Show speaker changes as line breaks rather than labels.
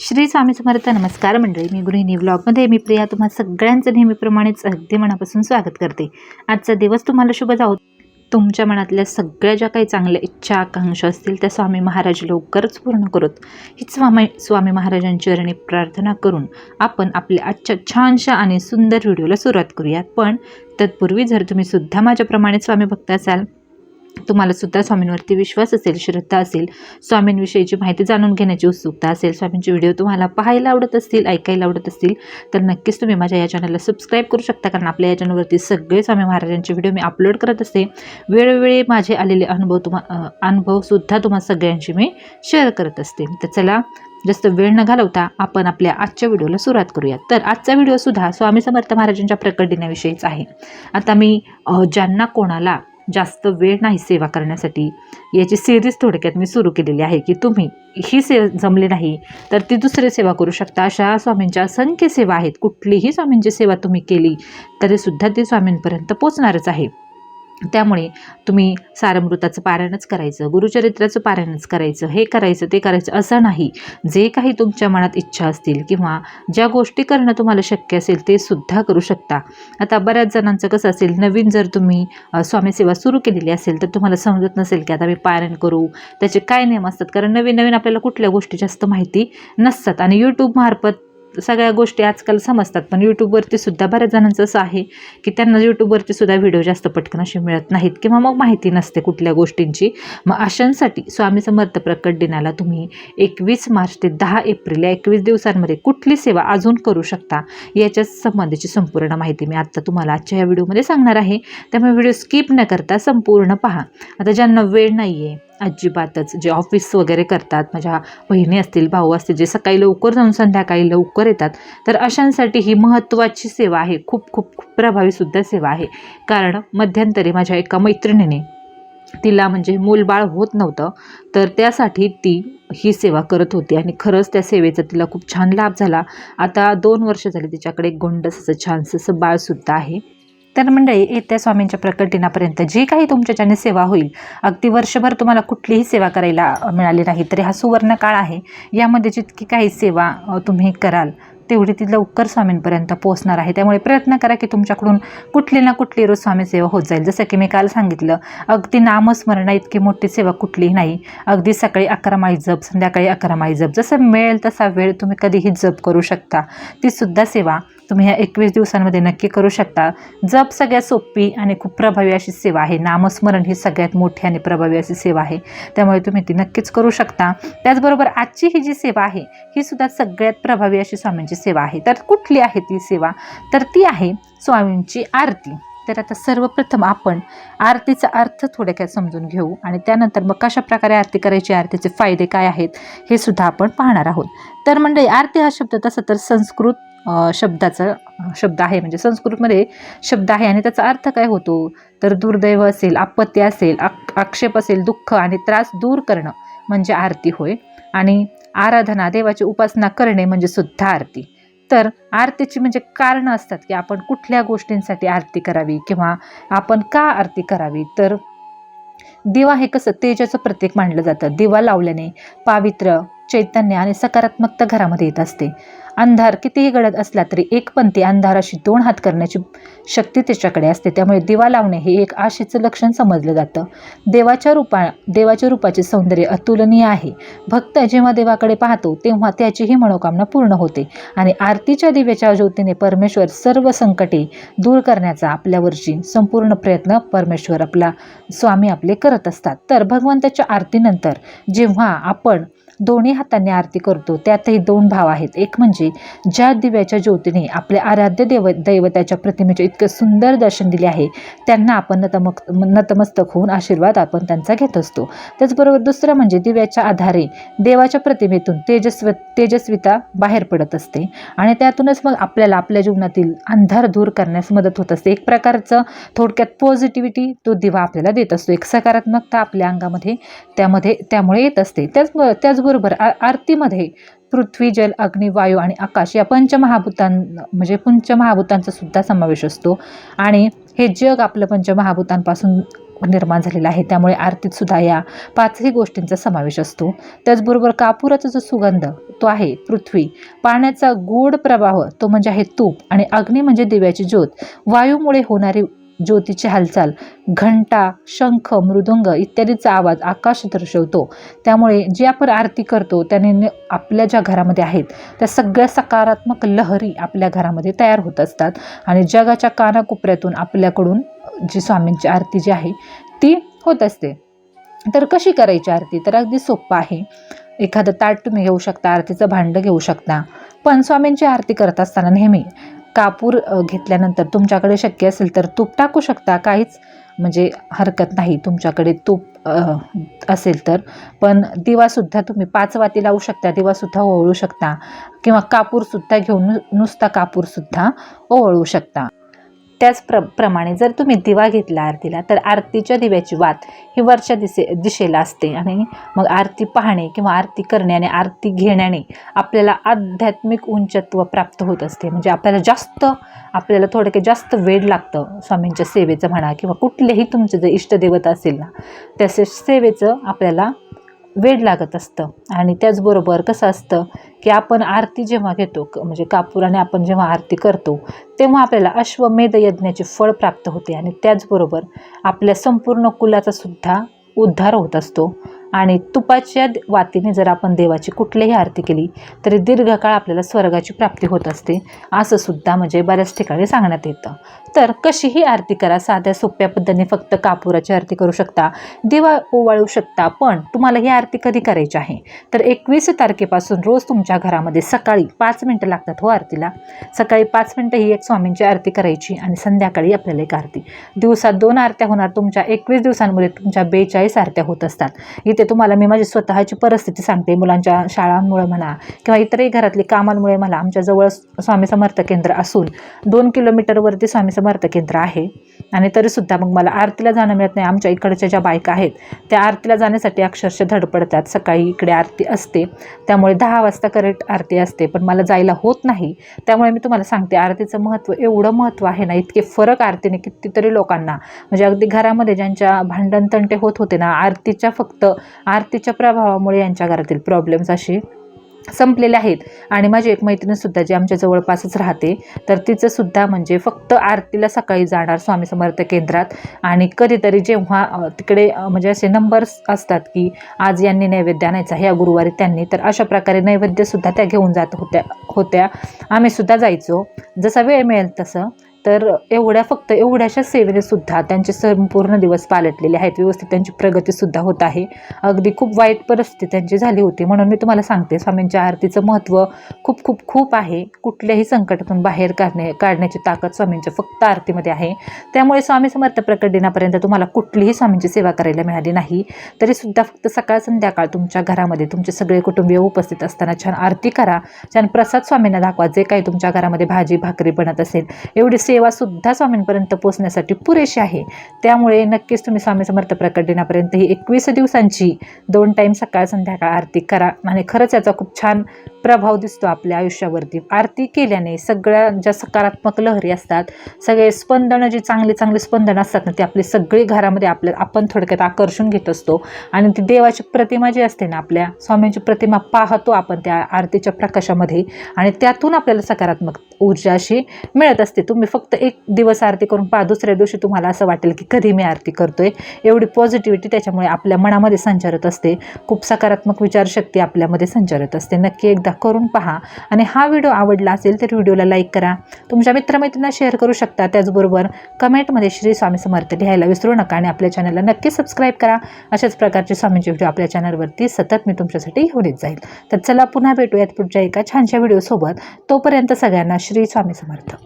श्री स्वामी समर्थ नमस्कार मंडळी. मी गृहिणी ब्लॉगमध्ये मी प्रिया. तुम्हा सगळ्यांचं नेहमीप्रमाणेच अगदी मनापासून स्वागत करते. आजचा दिवस तुम्हाला शुभ जाऊ तुमच्या मनातल्या सगळ्या ज्या काही चांगल्या इच्छा आकांक्षा असतील त्या स्वामी महाराज लवकरच पूर्ण करोत. हीच स्वामी स्वामी महाराजांची चरणी प्रार्थना करून आपण आपल्या आजच्या छानशा आणि सुंदर व्हिडिओला सुरुवात करूयात. पण तत्पूर्वी जर तुम्ही सुद्धा माझ्याप्रमाणे स्वामी भक्त असाल तुम्हाला सुद्धा स्वामींवरती विश्वास असेल श्रद्धा असेल स्वामींविषयीची माहिती जाणून घेण्याची उत्सुकता असेल स्वामींचे व्हिडिओ तुम्हाला पाहायला आवडत असतील ऐकायला आवडत असतील तर नक्कीच तुम्ही माझ्या या चॅनलला सबस्क्राईब करू शकता. कारण आपल्या या चॅनलवरती सगळे स्वामी महाराजांचे व्हिडिओ मी अपलोड करत असते. वेळोवेळी माझे आलेले अनुभव तुम्हा अनुभवसुद्धा तुम्हा सगळ्यांशी मी शेअर करत असते. तर चला जास्त वेळ न घालवता आपण आपल्या आजच्या व्हिडिओला सुरुवात करूयात. तर आजचा व्हिडिओसुद्धा स्वामी समर्थ महाराजांच्या प्रकट दिनाविषयीच आहे. आता मी ज्यांना कोणाला जास्त वेळ नाही सेवा करण्यासाठी. याची सिरीज थोडक्यात मी सुरू केलेली आहे की तुम्ही ही से जमली नाही तर ती दुसरी सेवा करू शकता. अशा स्वामींच्या असंख्य सेवा आहेत. कुठलीही स्वामींची सेवा तुम्ही केली तरीसुद्धा ती स्वामींपर्यंत पोचणारच आहे. त्यामुळे तुम्ही सारमृताचं पारायणच करायचं गुरुचरित्राचं पारायणच करायचं हे करायचं ते करायचं असं नाही. जे काही तुमच्या मनात इच्छा असतील किंवा ज्या गोष्टी करणं तुम्हाला शक्य असेल ते सुद्धा करू शकता. आता बऱ्याच जणांचं कसं असेल नवीन जर तुम्ही स्वामीसेवा स्वामी सेवा सुरू केलेली असेल तर तुम्हाला समजत नसेल की आता मी पारायण करू. त्याचे काय नियम असतात? कारण नवीन नवीन आपल्याला कुठल्या गोष्टी जास्त माहिती नसतात आणि यूट्यूबमार्फत सगळ्या गोष्टी आजकाल समजतात पण यूट्यूबवरती सुद्धा बऱ्याच जणांचं असं आहे की त्यांना यूट्यूबवरती सुद्धा व्हिडिओ जास्त पटकन असे मिळत नाहीत किंवा मग माहिती नसते कुठल्या गोष्टींची. मग अशांसाठी स्वामी समर्थ प्रकट दिनाला तुम्ही एकवीस मार्च ते दहा एप्रिल या एकवीस दिवसांमध्ये कुठली सेवा अजून करू शकता याच्या संबंधीची संपूर्ण माहिती मी आत्ता तुम्हाला आजच्या या व्हिडिओमध्ये सांगणार आहे. त्यामुळे व्हिडिओ स्किप न करता संपूर्ण पहा. आता ज्यांना वेळ नाही आहे अजिबातच. जे ऑफिस वगैरे करतात माझ्या बहिणी असतील भाऊ असतील जे सकाळी लवकर जाऊन संध्याकाळी लवकर येतात तर अशांसाठी ही महत्त्वाची सेवा आहे. खूप खूप खूप प्रभावीसुद्धा सेवा आहे. कारण मध्यंतरी माझ्या एका मैत्रिणीने तिला म्हणजे मूलबाळ होत नव्हतं तर त्यासाठी ती ही सेवा करत होती आणि खरंच त्या सेवेचा तिला खूप छान लाभ झाला. आता दोन वर्ष झाली तिच्याकडे एक गोंडस असं छानसं असं बाळसुद्धा आहे. तर मंडळी येत्या स्वामींच्या प्रकटीनापर्यंत जी काही तुमच्याच्याने सेवा होईल अगदी वर्षभर तुम्हाला कुठलीही सेवा करायला मिळाली नाही. तरी हा सुवर्ण काळ आहे. यामध्ये जितकी काही सेवा तुम्ही कराल तेवढी ती लवकर स्वामींपर्यंत पोहोचणार आहे. त्यामुळे प्रयत्न करा की तुमच्याकडून कुठली ना कुठली रोज स्वामी सेवा होत जाईल. जसं की मी काल सांगितलं अगदी नामस्मरणा इतकी मोठी सेवा कुठलीही नाही. अगदी सकाळी अकरा माळी जप संध्याकाळी अकरा माळी जप. जसं मिळेल तसा वेळ तुम्ही कधीही जप करू शकता. ती सुद्धा सेवा तुम्ही ह्या एकवीस दिवसांमध्ये नक्की करू शकता. जप सगळ्यात सोपी आणि खूप प्रभावी अशी सेवा आहे. नामस्मरण ही सगळ्यात मोठी आणि प्रभावी अशी सेवा आहे. त्यामुळे तुम्ही ती नक्कीच करू शकता. त्याचबरोबर आजची ही जी सेवा आहे ही सुद्धा सगळ्यात प्रभावी अशी स्वामींची सेवा आहे. तर कुठली आहे ती सेवा? तर ती आहे स्वामींची आरती. तर आता सर्वप्रथम आपण आरतीचा अर्थ थोडक्यात समजून घेऊ आणि त्यानंतर मग कशा प्रकारे आरती करायची आरतीचे फायदे काय आहेत हे सुद्धा आपण पाहणार आहोत. तर मंडळी आरती हा शब्द तसं तर संस्कृत शब्दाचा शब्द आहे. म्हणजे संस्कृतमध्ये शब्द आहे आणि त्याचा अर्थ काय होतो? तर दुर्दैव असेल आपत्ती असेल आक्षेप असेल दुःख आणि त्रास दूर करणं म्हणजे आरती होय. आणि आराधना देवाची उपासना करणे म्हणजे सुद्धा आरती. तर आरतीची म्हणजे कारणं असतात की आपण कुठल्या गोष्टींसाठी आरती करावी किंवा आपण का आरती करावी? तर दिवा हे कसं? तेजाचं प्रतीक मानलं जातं. दिवा लावल्याने पावित्र्य चैतन्य आणि सकारात्मकता घरामध्ये येत असते. अंधार कितीही गडद असला तरी एक पंथी अंधाराशी दोन हात करण्याची शक्ती त्याच्याकडे असते. त्यामुळे दिवा लावणे हे एक आशेचं लक्षण समजलं जातं. देवाच्या रूपा देवाच्या रूपाचे सौंदर्य अतुलनीय आहे. भक्त जेव्हा देवाकडे पाहतो तेव्हा त्याचीही मनोकामना पूर्ण होते आणि आरतीच्या दिव्याच्या ज्योतीने परमेश्वर सर्व संकटे दूर करण्याचा आपल्यावरची संपूर्ण प्रयत्न परमेश्वर आपला स्वामी आपले करत असतात. तर भगवंताच्या आरतीनंतर जेव्हा आपण दोन्ही हातांनी आरती करतो. त्यातही दोन भाव आहेत. एक म्हणजे ज्या दिव्याच्या ज्योतीने आपल्या आराध्य देव दैवताच्या प्रतिमेचे इतकं सुंदर दर्शन दिले आहे त्यांना आपण नतमक नतमस्तक होऊन आशीर्वाद आपण त्यांचा घेत असतो. त्याचबरोबर दुसरं म्हणजे दिव्याच्या आधारे देवाच्या प्रतिमेतून तेजस्व तेजस्विता बाहेर पडत असते. आणि त्यातूनच मग आपल्याला आपल्या जीवनातील अंधार दूर करण्यास मदत होत असते. एक प्रकारचं थोडक्यात पॉझिटिव्हिटी तो दिवा आपल्याला देत असतो. एक सकारात्मकता आपल्या अंगामध्ये त्यामध्ये त्यामुळे येत असते. त्याच त्याचबरोबर त्याचबरोबर आरतीमध्ये पृथ्वी जल अग्नी वायू आणि आकाश या पंचमहाभूतां म्हणजे पंचमहाभूतांचा सुद्धा समावेश असतो. आणि हे जग आपलं पंचमहाभूतांपासून निर्माण झालेला आहे. त्यामुळे आरतीत सुद्धा या पाचही गोष्टींचा समावेश असतो. त्याचबरोबर कापुराचा जो सुगंध तो आहे पृथ्वी. पाण्याचा गोड प्रवाह तो म्हणजे आहे तूप. आणि अग्नी म्हणजे दिव्याची ज्योत. वायूमुळे होणारी ज्योतीची हालचाल घंटा शंख मृदुंग इत्यादीचा आवाज आकाश दर्शवतो. त्यामुळे जे आपण आरती करतो त्याने आपल्या ज्या घरामध्ये आहेत त्या सगळ्या सकारात्मक लहरी आपल्या घरामध्ये तयार होत असतात आणि जगाच्या कानाकोपऱ्यातून आपल्याकडून जी स्वामींची आरती जी आहे ती होत असते. तर कशी करायची आरती? तर अगदी सोपं आहे. एखादं ताट तुम्ही घेऊ शकता आरतीचं भांडं घेऊ शकता. पण स्वामींची आरती करत असताना नेहमी कापूर घेतल्यानंतर तुमच्याकडे शक्य असेल तर तूप टाकू शकता. काहीच म्हणजे हरकत नाही तुमच्याकडे तूप असेल तर. पण दिवासुद्धा तुम्ही पाच वाती लावू शकता दिवासुद्धा ओवळू शकता. किंवा कापूरसुद्धा घेऊन नुसता कापूरसुद्धा ओवळू शकता. त्याच प्र प्रमाणे जर तुम्ही दिवा घेतला आरतीला तर आरतीच्या दिव्याची वात ही वरच्या दिशे दिशेला असते. आणि मग आरती पाहणे किंवा आरती करण्याने आरती घेण्याने आपल्याला आध्यात्मिक उंचत्व प्राप्त होत असते. म्हणजे आपल्याला जास्त आपल्याला थोडक्यात जास्त वेळ लागतं स्वामींच्या सेवेचं म्हणा किंवा कुठलेही तुमचं जे इष्टदेवत असेल ना त्या सेवेचं आपल्याला वेळ लागत असतं. आणि त्याचबरोबर कसं असतं की आपण आरती जेव्हा घेतो क- म्हणजे कापुराने आपण जेव्हा आरती करतो तेव्हा आपल्याला अश्वमेध यज्ञाचे फळ प्राप्त होते. आणि त्याचबरोबर आपल्या संपूर्ण कुलाचा सुद्धा उद्धार होत असतो. आणि तुपाच्या वातीने जर आपण देवाची कुठलीही आरती केली तरी दीर्घकाळ आपल्याला स्वर्गाची प्राप्ती होत असते. असं सुद्धा म्हणजे बऱ्याच ठिकाणी सांगण्यात येतं. तर कशीही आरती करा साध्या सोप्या पद्धतीने फक्त कापुराची आरती करू शकता दिवा ओवाळू शकता पण तुम्हाला ही आरती कधी करायची आहे? तर एकवीस तारखेपासून रोज तुमच्या घरामध्ये सकाळी पाच मिनटं लागतात हो आरतीला. सकाळी पाच मिनटं ही एक स्वामींची आरती करायची आणि संध्याकाळी आपल्याला एक आरती. दिवसात दोन आरत्या होणार तुमच्या एकवीस दिवसांमध्ये तुमच्या बेचाळीस आरत्या होत असतात. इथे तुम्हाला मी माझी स्वतःची परिस्थिती सांगते मुलांच्या शाळांमुळे म्हणा किंवा इतरही घरातली कामांमुळे मला आमच्या जवळ स्वामी समर्थ केंद्र असून दोन किलोमीटरवरती स्वामी समर्थ केंद्र आहे. आणि तरीसुद्धा मग मला आरतीला जाणं मिळत नाही. आमच्या इकडच्या ज्या बायका आहेत त्या आरतीला जाण्यासाठी अक्षरशः धडपडतात. सकाळी इकडे आरती असते. त्यामुळे दहा वाजता करेक्ट आरती असते. पण मला जायला होत नाही. त्यामुळे मी तुम्हाला सांगते आरतीचं महत्त्व एवढं महत्त्व आहे ना इतके फरक आरतीने कितीतरी लोकांना. म्हणजे अगदी घरामध्ये ज्यांच्या भांडणतंटे होत होते ना आरतीच्या फक्त आरतीच्या प्रभावामुळे यांच्या घरातील प्रॉब्लेम्स असे संपलेले आहेत. आणि माझी एक मैत्रीणसुद्धा जी आमच्या जवळपासच राहते तर तिचंसुद्धा म्हणजे फक्त आरतीला सकाळी जाणार स्वामी समर्थ केंद्रात. आणि कधीतरी जेव्हा तिकडे म्हणजे असे नंबर्स असतात की आज यांनी नैवेद्य आणायचा ह्या गुरुवारी त्यांनी तर अशा प्रकारे नैवेद्यसुद्धा त्या घेऊन जात होत्या होत्या. आम्हीसुद्धा जायचो. जसा वेळ मिळेल तसं. तर एवढ्या फक्त एवढ्याशा सेवेनेसुद्धा त्यांचे संपूर्ण दिवस पालटलेले आहेत. व्यवस्थित त्यांची प्रगतीसुद्धा होत आहे. अगदी खूप वाईट परिस्थिती त्यांची झाली होती. म्हणून मी तुम्हाला सांगते स्वामींच्या आरतीचं महत्त्व खूप खूप खूप आहे. कुठल्याही संकटातून बाहेर काढणे काढण्याची ताकद स्वामींच्या फक्त आरतीमध्ये आहे. त्यामुळे स्वामी समर्थ प्रकट दिनापर्यंत तुम्हाला कुठलीही स्वामींची सेवा करायला मिळाली नाही. तरीसुद्धा फक्त सकाळ संध्याकाळ तुमच्या घरामध्ये तुमचे सगळे कुटुंबीय उपस्थित असताना छान आरती करा. छान प्रसाद स्वामींना दाखवा. जे काही तुमच्या घरामध्ये भाजी भाकरी बनत असेल एवढी सेवासुद्धा स्वामींपर्यंत पोहोचण्यासाठी पुरेशी आहे. त्यामुळे नक्कीच तुम्ही स्वामी समर्थ प्रकट दिनापर्यंत ही एकवीस दिवसांची दोन टाईम सकाळ संध्याकाळ आरती करा. आणि खरंच याचा खूप छान प्रभाव दिसतो आपल्या आयुष्यावरती. आरती केल्याने सगळ्या ज्या सकारात्मक लहरी असतात सगळे स्पंदनं जी चांगली चांगली स्पंदनं असतात ना ती आपली सगळी घरामध्ये आपल्या आपण थोडक्यात आकर्षून घेत असतो. आणि ती देवाची प्रतिमा जी असते ना आपल्या स्वामींची प्रतिमा पाहतो आपण त्या आरतीच्या प्रकाशामध्ये. आणि त्यातून आपल्याला सकारात्मक ऊर्जा अशी मिळत असते. तुम्ही फक्त एक दिवस आरती करून पहा दुसऱ्या दिवशी तुम्हाला असं वाटेल की कधी मी आरती करतोय. एवढी पॉझिटिव्हिटी त्याच्यामुळे आपल्या मनामध्ये संचारत असते. खूप सकारात्मक विचारशक्ती आपल्यामध्ये संचारत असते. नक्की एकदा करून पहा. आणि हा व्हिडिओ आवडला असेल तर व्हिडिओला लाईक करा. तुमच्या मित्रमैत्रिणींना शेअर करू शकता. त्याचबरोबर कमेंटमध्ये श्री स्वामी समर्थ लिहायला विसरू नका आणि आपल्या चॅनलला नक्की सबस्क्राईब करा. अशाच प्रकारचे स्वामींचे व्हिडिओ आपल्या चॅनलवरती सतत मी तुमच्यासाठी घेऊन येत जाईल. तर चला पुन्हा भेटूयात पुढच्या एका छानशा व्हिडिओसोबत तोपर्यंत सगळ्यांना श्री स्वामी समर्थ.